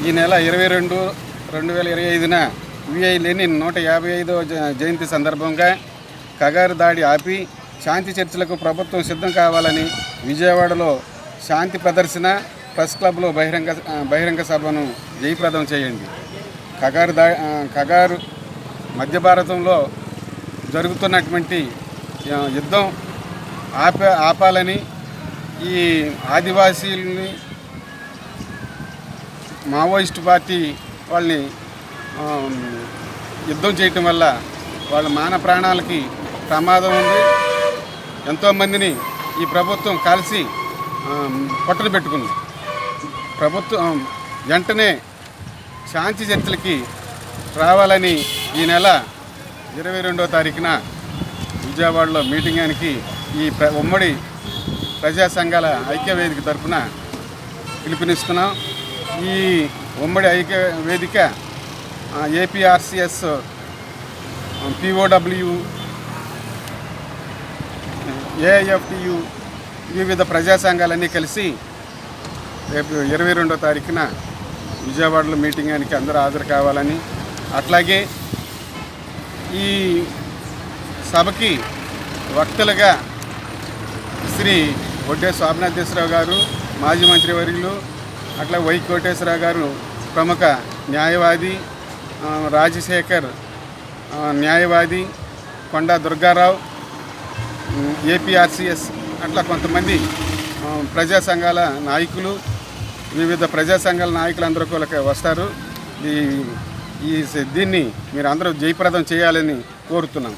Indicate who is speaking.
Speaker 1: ఈ నెల ఇరవై రెండు రెండు వేల ఇరవై ఐదున విఐ లెనిన్ నూట యాభై ఐదవ జ- జయంతి సందర్భంగా కగారు దాడి ఆపి శాంతి చర్చలకు ప్రభుత్వం సిద్ధం కావాలని విజయవాడలో శాంతి ప్రదర్శన ప్రెస్ క్లబ్లో బహిరంగ బహిరంగ సభను జయప్రదం చేయండి. కగారు దా కగారు మధ్య భారతంలో జరుగుతున్నటువంటి యుద్ధం ఆప ఆపాలని ఈ ఆదివాసీలని మావోయిస్ట్ పార్టీ వాళ్ళని యుద్ధం చేయటం వల్ల వాళ్ళ మాన ప్రాణాలకి ప్రమాదం ఉంది. ఎంతోమందిని ఈ ప్రభుత్వం కలిసి ఆ, పొట్టలు పెట్టుకుంది. ప్రభుత్వం వెంటనే శాంతి చర్చలకి రావాలని ఈ నెల ఇరవై రెండో తారీఖున విజయవాడలో మీటింగానికి ఈ ప్ర ఉమ్మడి ప్రజా సంఘాల ఐక్యవేదిక తరఫున పిలుపునిస్తున్నాం. ఈ ఉమ్మడి ఐక్య వేదిక ఏపీఆర్సిఎస్ పిఓడబ్ల్యూ ఏఎఫ్టియు వివిధ ప్రజా సంఘాలన్నీ కలిసి రేపు ఇరవై రెండో తారీఖున విజయవాడలో మీటింగ్ మీటింగానికి అందరూ హాజరు కావాలని. అట్లాగే ఈ సభకి వక్తలుగా శ్రీ ఒడ్డే స్వామినాథేశ్వరరావు గారు మాజీ మంత్రివర్యులు అట్లా వై కోటేశ్వరరావు గారు ప్రముఖ న్యాయవాది రాజశేఖర్ న్యాయవాది కొండా దుర్గారావు ఏపీఆర్సిఎస్ అట్లా కొంతమంది ప్రజా సంఘాల నాయకులు వివిధ ప్రజా సంఘాల నాయకులందరూ కూడా వస్తారు. ఈ ఈ దీన్ని మీరు అందరూ జయప్రదం చేయాలని కోరుతున్నాం.